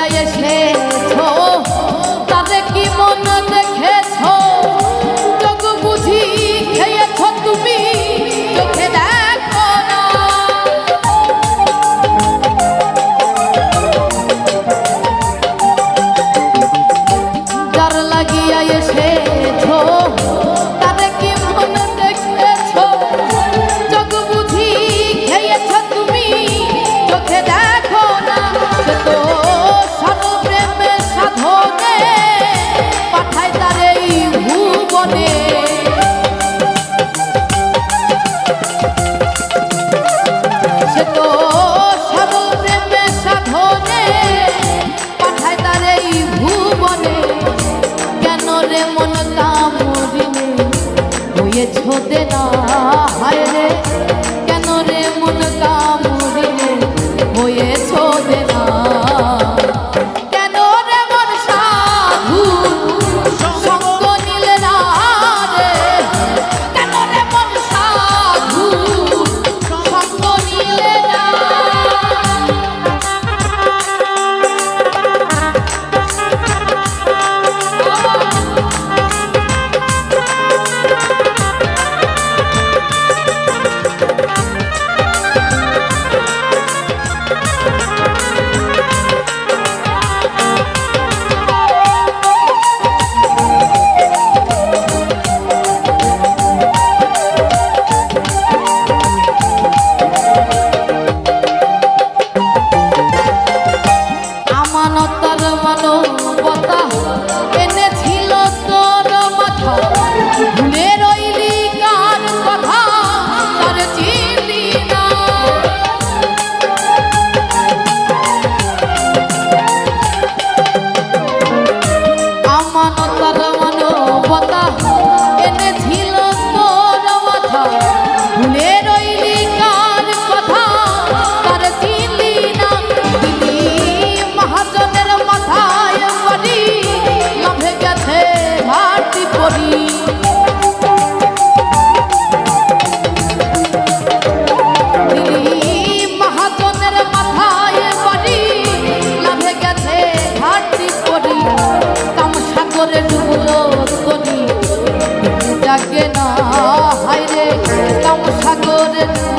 লইয়া এসেছ তারে কি মন দেখেছ? চোখ বুঝি খেয়েছ তুমি, চোখে দেখো না। যার লাগিয়া এসেছ গেছো দেনা Lord.